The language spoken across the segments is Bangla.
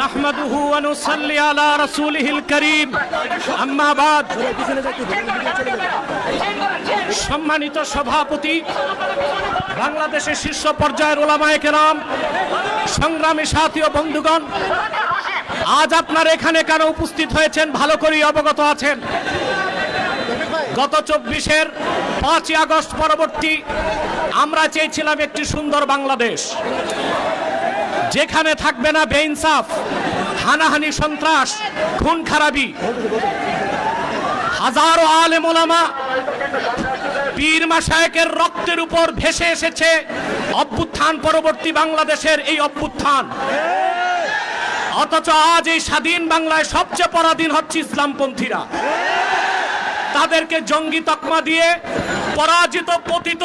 নাহমাদুহু ওয়া নুসাল্লি আলা রাসূলিহিল কারীম। সম্মানিত সভাপতি, বাংলাদেশের শীর্ষ পর্যায়ের ওলামায় কেরাম, সংগ্রামী সাথী ও বন্ধুগণ, আজ আপনার এখানে কেন উপস্থিত হয়েছেন? ভালো করেই অবগত আছেন। গত চব্বিশের পাঁচই আগস্ট পরবর্তী আমরা চেয়েছিলাম একটি সুন্দর বাংলাদেশ। যেখানে থাকবে না বেইনসাফ, হানাহানি সন্ত্রাস, খুন খারাপি। হাজারো আলেম পীর মাসায়েকের রক্তের উপর ভেসে এসেছে অভ্যুত্থান পরবর্তী বাংলাদেশের এই অভ্যুত্থান। অথচ আজ এই স্বাধীন বাংলায় সবচেয়ে পরাধীন হচ্ছে ইসলামপন্থীরা। তাদেরকে জঙ্গি তকমা দিয়ে পরাজিত, পতিত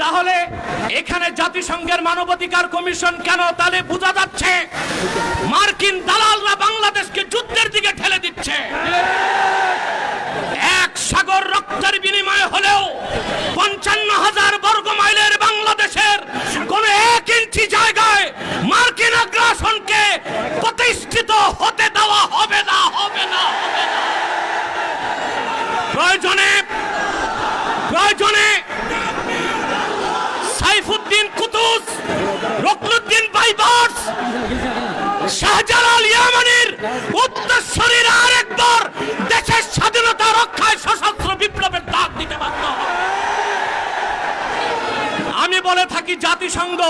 তাহলে এখানে জাতিসংঘের মানবাধিকার কমিশন কেন তাহলে বোঝা যাচ্ছে? মার্কিন দালালরা বাংলাদেশকে যুদ্ধের দিকে ঠেলে দিচ্ছে এক সাগর রক্তের বিনিময়ে হলেও পঞ্চান্ন হাজার বর্গ মাইলের বাংলাদেশের কোন এক ইঞ্চি জায়গায় মার্কিন আগ্রাসনকে প্রতিষ্ঠিত হতে দেওয়া হবে না হবে না হবে না প্রয়োজনে প্রয়োজনে Saifuddin Qutuz Ruknuddin Baybars Shahjalal ইয়ামানির উত্তরসূরির আরেকবার দেশের স্বাধীনতা রক্ষায় সশস্ত্র বিপ্লবের ডাক দিতে বাধ্য আমি বলে থাকি জাতিসংঘ,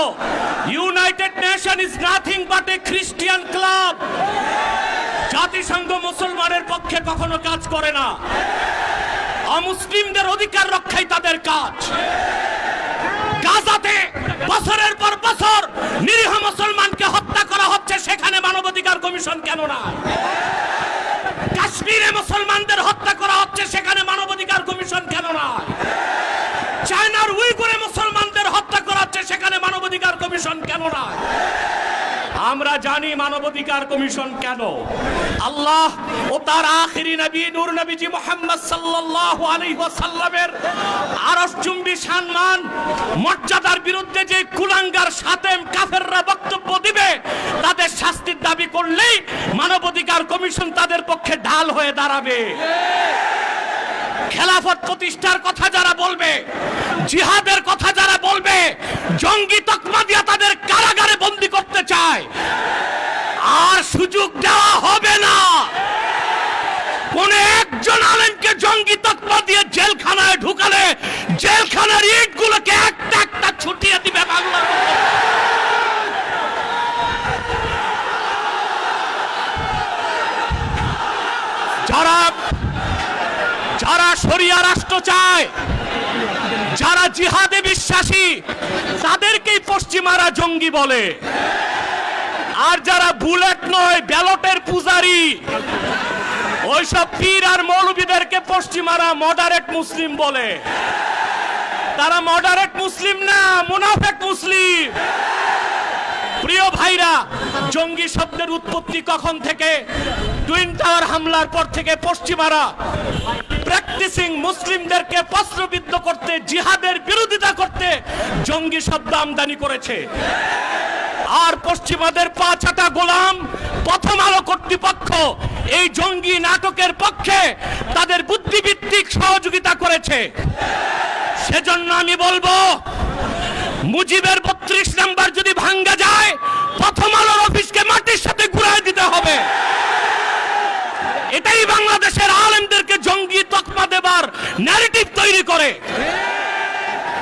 United Nation is nothing but a Christian club. জাতিসংঘ মুসলমানের পক্ষে কখনো কাজ করে না। অমুসলিমদের অধিকার রক্ষাই তাদের কাজ। গাজাতে বছরের পর বছর নিরীহ মানবাধিকার কমিশন কেন না কাশ্মীরে মুসলমানদের হত্যা করা হচ্ছে, সেখানে মানবাধিকার কমিশন কেন না চায়নার উইগুরে মুসলমানদের হত্যা করা হচ্ছে, সেখানে মানবাধিকার কমিশন কেন না আমরা জানি মানবাধিকার কমিশন কেন। আল্লাহ ও তার আখিরি নবী, নূর নবীজি মোহাম্মদ সাল্লাল্লাহু আলাইহি ওয়াসাল্লামের আরশ চুম্বি সম্মান, মর্যাদার বিরুদ্ধে যে কুলাঙ্গার সাতেম কাফেররা বক্তব্য দিবে, তাদের শাস্তির দাবি করলেই মানবাধিকার কমিশন তাদের পক্ষে ঢাল হয়ে দাঁড়াবে। খেলাফত প্রতিষ্ঠার কথা যারা বলবে, জিহাদের কথা যারা বলবে, জঙ্গি তকমা দিয়া তাদের কারাগারে বন্দি আর সুযোগ দেওয়া হবে না কোন একজন আলেমকে জঙ্গি তকমা দিয়ে জেলখানায় ঢুকালে, জেলখানার ইট গুলোকে একটা একটা ছুটিয়ে দিবে মধ্যে। যারা যারা শরিয়া রাষ্ট্র চায়, যারা জিহাদে বিশ্বাসী, তাদেরকেই পশ্চিমারা জঙ্গি বলে আর যারা বুলেট নয়, ব্যালটের পূজারি। ওইসব পীর আর মৌলবীদেরকে পশ্চিমারা মডারেট মুসলিম বলে। তারা মডারেট মুসলিম না, মুনাফেক মুসলিম। প্রিয় ভাইরা, জঙ্গি শব্দের উৎপত্তি কখন থেকে? টুইন টাওয়ার হামলার পর থেকে পশ্চিমারা প্র্যাকটিসিং মুসলিমদেরকে প্রশ্নবিদ্ধ করতে, জিহাদের বিরোধিতা করতে জঙ্গি শব্দ আমদানি করেছে। আর পশ্চিমাদের পা চাটা গোলাম প্রথম আলো কর্তৃপক্ষ এই জঙ্গি নাটকের পক্ষে তাদের বুদ্ধিভিত্তিক সহযোগিতা করেছে। সেজন্য আমি বলব, মুজিবের বত্রিশ নাম্বার যদি ভাঙ্গা যায়, প্রথম আলোর অফিসকে মাটির সাথে ঘুরাই দিতে হবে। এটাই বাংলাদেশের আলেমদেরকে জঙ্গি তকমা দেবার ন্যারেটিভ তৈরি করে।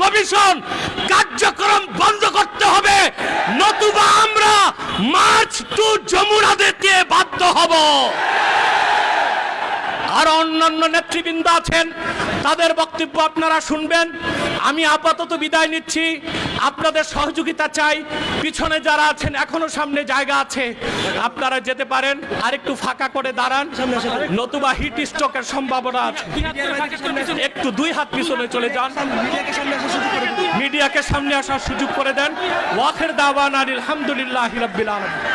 কমিশন কার্যক্রম বন্ধ করতে হবে। নতুবা আমরা মার্চ টু যমুনা দিতে বাধ্য হব। আর অন্যান্য নেতৃবৃন্দ আছেন, তাদের বক্তব্য আপনারা শুনবেন। আমি আপাতত বিদায় নিচ্ছি। আপনাদের সহযোগিতা চাই। পিছনে যারা আছেন এখনও সামনে জায়গা আছে। আপনারা যেতে পারেন। আর একটু ফাঁকা করে দাঁড়ান। নতুবা হিট স্ট্রোকের সম্ভাবনা আছে। একটু দুই হাত পিছনে চলে যান। মিডিয়াকে সামনে আসার সুযোগ করে দেন। ওয়াখের দাওয়ান আলহামদুলিল্লাহ রাব্বিল আলামিন।